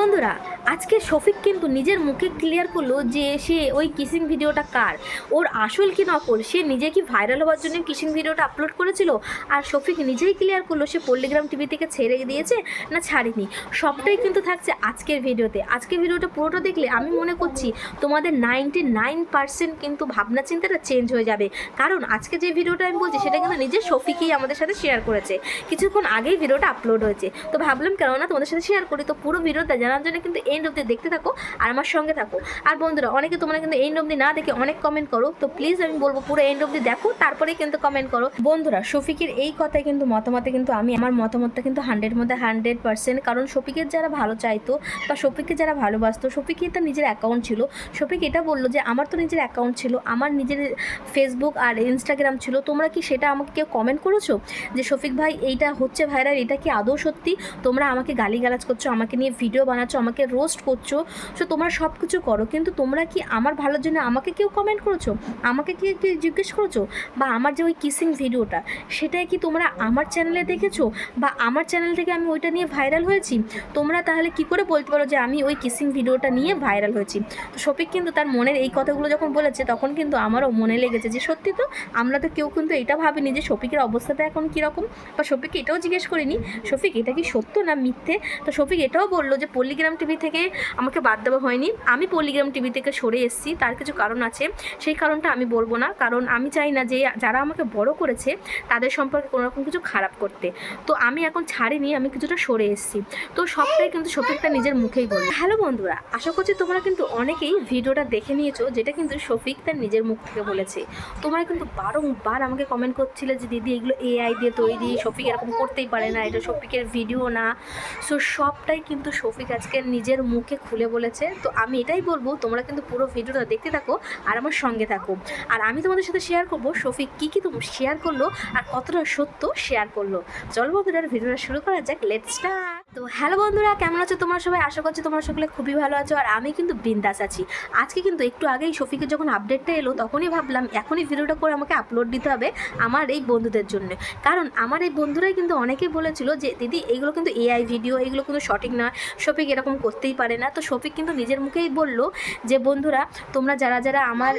বন্ধুরা আজকে শফিক কিন্তু নিজের মুখে ক্লিয়ার করল যে সে ওই কিসিং ভিডিওটা কার? ওর আসল কি নকল? সে নিজে কি ভাইরাল হওয়ার জন্য কিসিং ভিডিওটা আপলোড করেছিল? আর শফিক নিজেই ক্লিয়ার করল সে পল্লিগ্রাম টিভি থেকে ছেড়ে দিয়েছে না ছাড়েনি? সবটাই কিন্তু থাকছে আজকের ভিডিওতে আজকের ভিডিওটা পুরোটা দেখলে আমি মনে করছি তোমাদের নাইনটি নাইন পার্সেন্ট কিন্তু ভাবনা চিন্তাটা চেঞ্জ হয়ে যাবে। কারণ আজকে যে ভিডিওটা আমি বলছি, সেটা কিন্তু নিজে শফিকই আমাদের সাথে শেয়ার করেছে। কিছুক্ষণ আগেই ভিডিওটা আপলোড হয়েছে। তো ভাবলাম কেননা তোমাদের সাথে শেয়ার করি। তো পুরো ভিডিওটা জানার জন্য কিন্তু এন্ড অব্দি দেখতে থাকো আর আমার সঙ্গে থাকো। আর বন্ধুরা, অনেকে তোমরা কিন্তু এন্ড অব্দি না দেখে অনেক কমেন্ট করো, তো প্লিজ আমি বলব পুরো এন্ড অব্দি দেখো তারপরে কিন্তু কমেন্ট করো। বন্ধুরা, শফিকের এই কথায় কিন্তু মতামতে কিন্তু আমি, আমার মতামতটা কিন্তু হান্ড্রেড মধ্যে হান্ড্রেড পার্সেন্ট কারণ শফিকের যারা ভালো চাইতো বা শফিককে যারা ভালোবাসতো শফিকের তার নিজের অ্যাকাউন্ট ছিল। শফিক এটা বলল যে, আমার তো নিজের অ্যাকাউন্ট ছিল, আমার নিজের ফেসবুক আর ইনস্টাগ্রাম ছিল, তোমরা কি সেটা আমাকে কেউ কমেন্ট করেছ? যে, শফিক ভাই, এইটা হচ্ছে ভাইরাল এটা কি আদৌ সত্যি? তোমরা আমাকে গালিগালাজ করছ, আমাকে নিয়ে ভিডিও বানাচ্ছো, আমাকে রোস্ট করছ সো তোমরা সব কিছু করো, কিন্তু তোমরা কি আমার ভালোর জন্য আমাকে কেউ কমেন্ট করেছ? আমাকে কি কেউ জিজ্ঞেস করেছ? বা আমার যে ওই কিসিং ভিডিওটা সেটাই কি তোমরা আমার চ্যানেলে দেখেছ? বা আমার চ্যানেল থেকে আমি ওইটা নিয়ে ভাইরাল হয়েছি? তোমরা তাহলে কি করে বলতে পারো যে আমি ওই কিসিং ভিডিওটা নিয়ে ভাইরাল হয়েছি? তো শফিক কিন্তু তার মনের এই কথাগুলো যখন বলেছে, তখন কিন্তু আমারও মনে লেগেছে যে সত্যি তো, আমরা তো কেউ কিন্তু এটা ভাবিনি যে শফিকের অবস্থাটা এখন কীরকম। বা শফিক এটাও জিজ্ঞেস করিনি, শফিক, এটা কি সত্য না মিথ্যে? তো শফিক এটাও বলল যে পল্লিগ্রাম টিভি থেকে আমাকে বাদ দেওয়া হয়নি। আমি পল্লিগ্রাম টিভি থেকে সরে এসেছি, তার কিছু কারণ আছে। সেই কারণটা আমি বলব না, কারণ আমি চাই না যে যারা আমাকে বড় করেছে, তাদের সম্পর্কে কোনো রকম কিছু খারাপ করতে। তো আমি এখন ছাড়িনি, আমি কিছুটা সরে এসেছি। তো সবটাই কিন্তু শফিকটা নিজের মুখেই বলে হ্যালো বন্ধুরা, আশা করছি তোমরা কিন্তু অনেকেই ভিডিওটা দেখে নিয়েছো, যেটা কিন্তু শফিক তার নিজের মুখ থেকে বলেছে। তোমরা কিন্তু বারংবার আমাকে কমেন্ট করছিলে যে, দিদি, এগুলো এআই দিয়ে তৈরি, শফিক এরকম করতেই পারে না, এটা শফিকের ভিডিও না। সো সবটাই কিন্তু শফিক আজকে নিজের মুখে খুলে বলেছে। তো আমি এটাই বলব, তোমরা কিন্তু পুরো ভিডিওটা দেখতে থাকো আর আমার সঙ্গে থাকো। আর আমি তোমাদের সাথে শেয়ার করব, শফিক কী কী তুমি শেয়ার করল আর কতটা সত্য শেয়ার করল। চল বন্ধুরা, ভিডিওটা শুরু করা যাক লেট স্টার্ট তো হ্যালো বন্ধুরা, কেমন আছো তোমরা সবাই? আশা করছি তোমরা সকলে খুবই ভালো আছো, আর আমি কিন্তু বিন্দাস আছি। আজকে কিন্তু একটু আগেই শফিকের যখন আপডেটটা এলো, তখনই ভাবলাম এখনই ভিডিওটা করে আমাকে আপলোড দিতে হবে আমার এই বন্ধুদের জন্য। কারণ আমার এই বন্ধুরাই কিন্তু অনেকেই বলেছিল যে, দিদি এইগুলো কিন্তু এআই ভিডিও এগুলো কিন্তু সঠিক নয়। শফিক এরকম করতেই পারে না। তো শফিক কিন্তু নিজের মুখেই বলল যে, বন্ধুরা, তোমরা যারা যারা আমার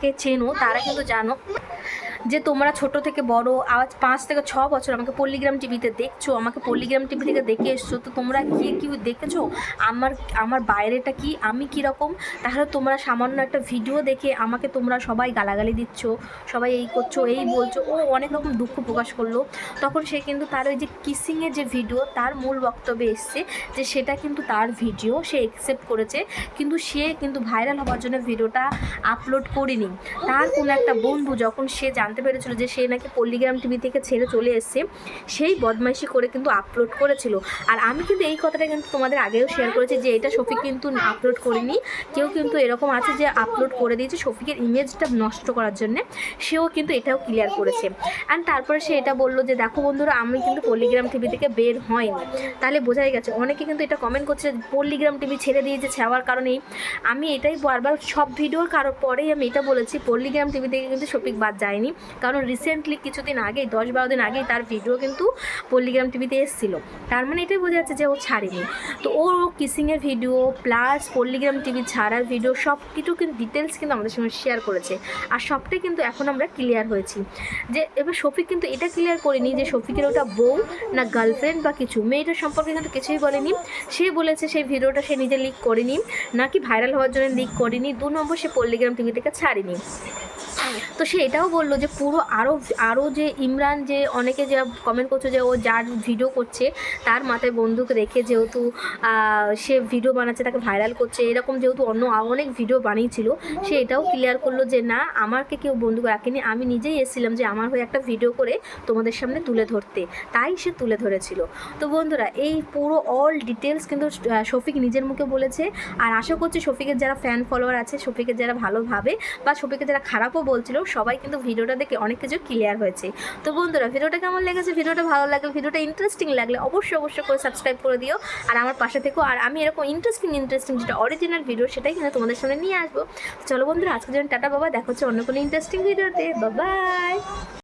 কে চেনো, তারা কিন্তু জানো। যে তোমরা ছোট থেকে বড়, আজ পাঁচ থেকে ছ বছর আমাকে পল্লিগ্রাম টিভিতে দেখছ, আমাকে পল্লিগ্রাম টিভি থেকে দেখে এসছো, তো তোমরা কি কি দেখেছ? আমার আমার বাইরেটা কি? আমি কীরকম? তাহলে তোমরা সামান্য একটা ভিডিও দেখে আমাকে তোমরা সবাই গালাগালি দিচ্ছ, সবাই এই করছ, এই বলছো, ও অনেক রকম দুঃখ প্রকাশ করল। তখন সে কিন্তু তার ওই যে কিসিংয়ের যে ভিডিও তার মূল বক্তব্যে এসছে যে সেটা কিন্তু তার ভিডিও সে একসেপ্ট করেছে, কিন্তু সে কিন্তু ভাইরাল হওয়ার জন্য ভিডিওটা আপলোড করিনি। তার কোনো একটা বন্ধু যখন সে জানতে পেরেছিল যে সে নাকি পল্লিগ্রাম টিভি থেকে ছেড়ে চলে এসছে। সেই বদমাইশি করে কিন্তু আপলোড করেছিল। আর আমি কিন্তু এই কথাটা কিন্তু তোমাদের আগেও শেয়ার করেছি যে এটা শফিক কিন্তু আপলোড করেনি। কেউ কিন্তু এরকম আছে যে আপলোড করে দিয়েছে শফিকের ইমেজটা নষ্ট করার জন্য। সেও কিন্তু এটাও ক্লিয়ার করেছে। অ্যান্ড তারপরে সে এটা বলল যে, দেখো বন্ধুরা, আমি কিন্তু পল্লিগ্রাম টিভি থেকে বের হয়নি। তাহলে বোঝাই গেছে। অনেকে কিন্তু এটা কমেন্ট করছে পল্লিগ্রাম টিভি ছেড়ে দিয়েছে ছাওয়ার কারণেই। আমি এটাই বারবার সব ভিডিওর কারও পরেই আমি এটা বলেছি, পল্লিগ্রাম টিভি থেকে কিন্তু শফিক বাদ যায়নি। কারণ রিসেন্টলি কিছুদিন আগেই, দশ বারো দিন আগেই তার ভিডিও কিন্তু পল্লিগ্রাম টিভিতে এসেছিল। তার মানে এটাই বোঝা যাচ্ছে যে ও ছাড়েনি। তো ওর কিসিংয়ের ভিডিও প্লাস পল্লিগ্রাম টিভি ছাড়ার ভিডিও সব কিছু কিন্তু ডিটেলস কিন্তু আমাদের সঙ্গে শেয়ার করেছে। আর সবটাই কিন্তু এখন আমরা ক্লিয়ার হয়েছি। যে এবার শফিক কিন্তু এটা ক্লিয়ার করেনি যে শফিকের ওটা বউ না গার্লফ্রেন্ড বা কিছু। মেয়েটার সম্পর্কে কিন্তু কিছুই বলেনি। সে বলেছে সেই ভিডিওটা সে নিজে লিক করেনি, নাকি ভাইরাল হওয়ার জন্য লিক করেনি। দু নম্বর সে পল্লিগ্রাম টিভি থেকে ছাড়েনি। তো সে এটাও বলল যে পুরো আরও আরও যে ইমরান যে অনেকে যে কমেন্ট করছে যে ও যার ভিডিও করছে, তার মাথায় বন্দুক রেখে যেহেতু সে ভিডিও বানাচ্ছে, তাকে ভাইরাল করছে, এরকম যেহেতু অন্য অনেক ভিডিও বানিয়েছিল, সে এটাও ক্লিয়ার করল যে না, আমাকে কেউ বন্দুক রাখেনি, আমি নিজেই এসেছিলাম যে আমার হয়ে একটা ভিডিও করে তোমাদের সামনে তুলে ধরতে। তাই সে তুলে ধরেছিল। তো বন্ধুরা, এই পুরো অল ডিটেলস কিন্তু শফিক নিজের মুখে বলেছে। আর আশা করছি শফিকের যারা ফ্যান ফলোয়ার আছে, শফিকের যারা ভালো ভাবে বা শফিকের যারা খারাপও বলছিল, সবাই কিন্তু ভিডিওটা দেখে অনেক কিছু ক্লিয়ার হয়েছে। তো বন্ধুরা, ভিডিওটা কেমন লেগেছে? ভিডিওটা ভালো লাগলে, ভিডিওটা ইন্টারেস্টিং লাগলে অবশ্যই অবশ্যই করে সাবস্ক্রাইব করে দিও। আর আমার পাশে থেকেও আর আমি এরকম ইন্টারেস্টিং ইন্টারেস্টিং যেটা অরিজিনাল ভিডিও সেটাই কিন্তু তোমাদের সামনে নিয়ে আসব। চলো বন্ধুরা আজকে জন্য টাটা, বাবা। দেখো হচ্ছে অন্য কোনো ইন্টারেস্টিং ভিডিওতে বাবাই